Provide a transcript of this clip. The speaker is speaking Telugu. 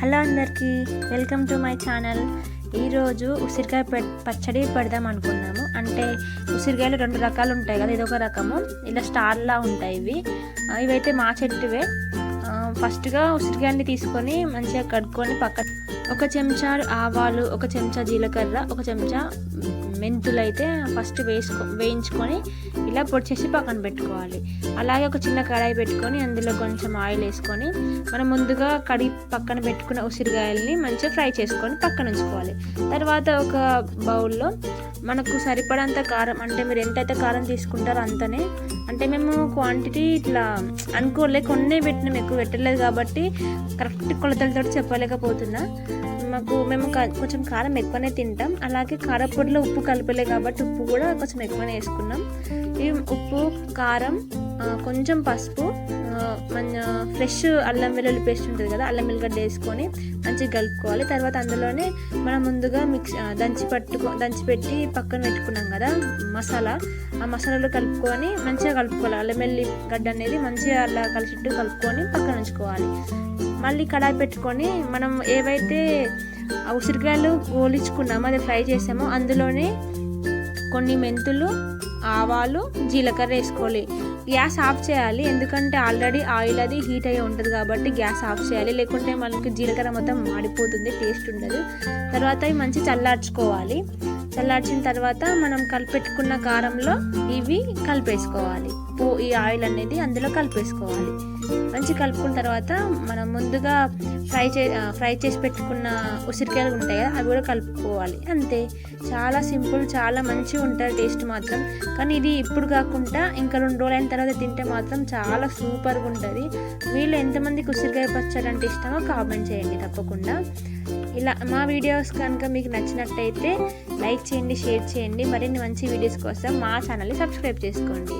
హలో అందరికీ వెల్కమ్ టు మై ఛానల్. ఈరోజు ఉసిరికాయ పె పచ్చడి పెడదాం అనుకున్నాము. అంటే ఉసిరికాయలు రెండు రకాలు ఉంటాయి కదా ఇదొక రకము. ఇలా స్టార్లా ఉంటాయి ఇవి. ఇవైతే మా చెట్టువే. ఫస్ట్గా ఉసిరికాయని తీసుకొని మంచిగా కడుక్కొని పక్క ఒక చెంచా ఆవాలు ఒక చెంచా జీలకర్ర ఒక చెంచా మెంతులు అయితే ఫస్ట్ వేసుకో వేయించుకొని ఇలా పొడి చేసి పక్కన పెట్టుకోవాలి. అలాగే ఒక చిన్న కడాయి పెట్టుకొని అందులో కొంచెం ఆయిల్ వేసుకొని మనం ముందుగా కడిగి పక్కన పెట్టుకున్న ఉసిరికాయల్ని మంచిగా ఫ్రై చేసుకొని పక్కన ఉంచుకోవాలి. తర్వాత ఒక బౌల్లో మనకు సరిపడంత కారం అంటే మీరు ఎంతైతే కారం తీసుకుంటారో అంతనే. అంటే మేము క్వాంటిటీ ఇట్లా అనుకోలే కొన్నే పెట్టినాం ఎక్కువ పెట్టలేదు కాబట్టి కరెక్ట్ కొలతలతో చెప్పలేకపోతున్నా. మాకు మేము కొంచెం కారం ఎక్కువనే తింటాం. అలాగే కారపొడిలో ఉప్పు కలపలే కాబట్టి ఉప్పు కూడా కొంచెం ఎక్కువనే వేసుకున్నాం. ఈ ఉప్పు కారం కొంచెం పసుపు మన ఫ్రెష్ అల్లం వెల్లుల్లి పేస్ట్ ఉంటుంది కదా అల్లం వెల్లిగడ్డ వేసుకొని మంచిగా కలుపుకోవాలి. తర్వాత అందులోనే మనం ముందుగా మిక్స్ దంచి పట్టుకో దంచి పెట్టి పక్కన పెట్టుకున్నాం కదా మసాలా. ఆ మసాలాలో కలుపుకొని మంచిగా కలుపుకోవాలి. అల్లం వెల్లి గడ్డ అనేది మంచిగా అలా కలిసిట్టు కలుపుకొని పక్కన ఉంచుకోవాలి. మళ్ళీ కడాయి పెట్టుకొని మనం ఏవైతే ఉసిరికాయలు గోలించుకున్నామో అది ఫ్రై చేసామో అందులోనే కొన్ని మెంతులు ఆవాలు జీలకర్ర వేసుకోవాలి. గ్యాస్ ఆఫ్ చేయాలి. ఎందుకంటే ఆల్రెడీ ఆయిల్ అది హీట్ అయ్యి ఉంటుంది కాబట్టి గ్యాస్ ఆఫ్ చేయాలి. లేకుంటే మనకి జీలకర్ర మొత్తం మాడిపోతుంది టేస్ట్ ఉండదు. తర్వాత ఇవి మంచి చల్లార్చుకోవాలి. చల్లార్చిన తర్వాత మనం కలిపెట్టుకున్న కారంలో ఇవి కలిపేసుకోవాలి. పో ఈ ఆయిల్ అనేది అందులో కలిపేసుకోవాలి. మంచి కలుపుకున్న తర్వాత మనం ముందుగా ఫ్రై చే ఫ్రై చేసి పెట్టుకున్న ఉసిరికాయలు ఉంటాయి కదా అవి కూడా కలుపుకోవాలి. అంతే. చాలా సింపుల్ చాలా మంచిగా ఉంటుంది టేస్ట్ మాత్రం. కానీ ఇది ఇప్పుడు కాకుండా ఇంకా రెండు రోజులైన తర్వాత తింటే మాత్రం చాలా సూపర్గా ఉంటుంది. వీళ్ళు ఎంతమందికి ఉసిరికాయ పచ్చడి అంటే ఇష్టమో కామెంట్ చేయండి తప్పకుండా. ఇలా మా వీడియోస్ కనుక మీకు నచ్చినట్టయితే లైక్ చేయండి షేర్ చేయండి. మరిన్ని మంచి వీడియోస్ కోసం మా ఛానల్ని సబ్స్క్రైబ్ చేసుకోండి.